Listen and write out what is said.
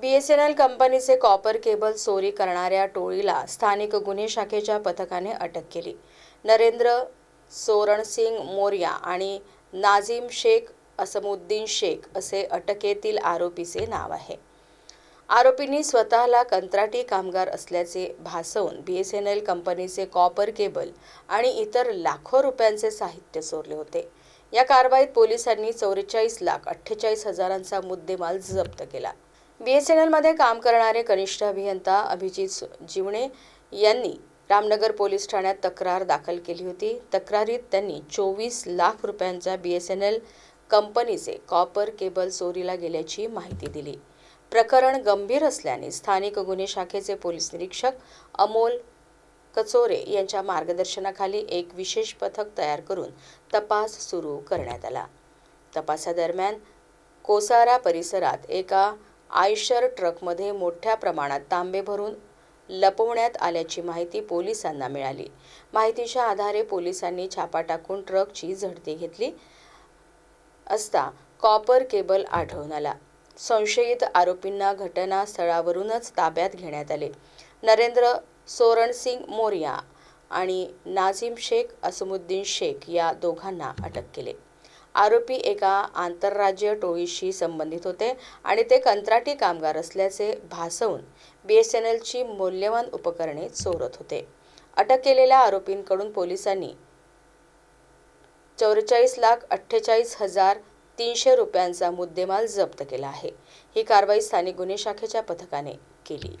बी S N L कंपनीचे copper cable चोरी करणाऱ्या टोळीला स्थानिक गुन्हे शाखेच्या पथकाने अटक केली. नरेंद्र सोरणसिंग मोर्या आणि नाझीम शेख असमुद्दीन शेख असे अटकेतील आरोपीचे नाव आहे. आरोपींनी स्वतःला कंत्राटी कामगार असल्याचे भासवून बी एस एन एल कंपनीचे कॉपर केबल आणि इतर लाखो रुपयांचे साहित्य चोरले होते. या कारवाईत पोलिसांनी चौवेचाळीस लाख अठ्ठेचाळीस हजारांचा मुद्देमाल जप्त केला. बी एस एन एलमध्ये काम करणारे कनिष्ठ अभियंता अभिजित जीवणे यांनी रामनगर पोलीस ठाण्यात तक्रार दाखल केली होती. तक्रारीत त्यांनी चोवीस लाख रुपयांचा बी एस एन एल कंपनीचे कॉपर केबल चोरीला गेल्याची माहिती दिली. प्रकरण गंभीर असल्याने स्थानिक गुन्हे शाखेचे पोलीस निरीक्षक अमोल कचोरे यांच्या मार्गदर्शनाखाली एक विशेष पथक तयार करून तपास सुरू करण्यात आला. तपासादरम्यान कोसारा परिसरात एका आयशर ट्रकमध्ये मोठ्या प्रमाणात तांबे भरून लपवण्यात आल्याची माहिती पोलिसांना मिळाली. माहितीच्या आधारे पोलिसांनी छापा टाकून ट्रकची झडती घेतली असता कॉपर केबल आढळून आला. संशयित आरोपींना घटनास्थळावरूनच ताब्यात घेण्यात आले. नरेंद्र सोरणसिंग मोरिया आणि नाझीम शेख असमुद्दीन शेख या दोघांना अटक केले. आरोपी एका आंतरराज्य टोळीशी संबंधित होते आणि ते कंत्राटी कामगार असल्याचे भासवून बी एस एन एलची मौल्यवान उपकरणे चोरत होते. अटक केलेल्या आरोपींकडून पोलिसांनी चौवेचाळीस लाख अठ्ठेचाळीस हजार तीनशे रुपयांचा मुद्देमाल जप्त केला आहे. ही कारवाई स्थानिक गुन्हे शाखेच्या पथकाने केली.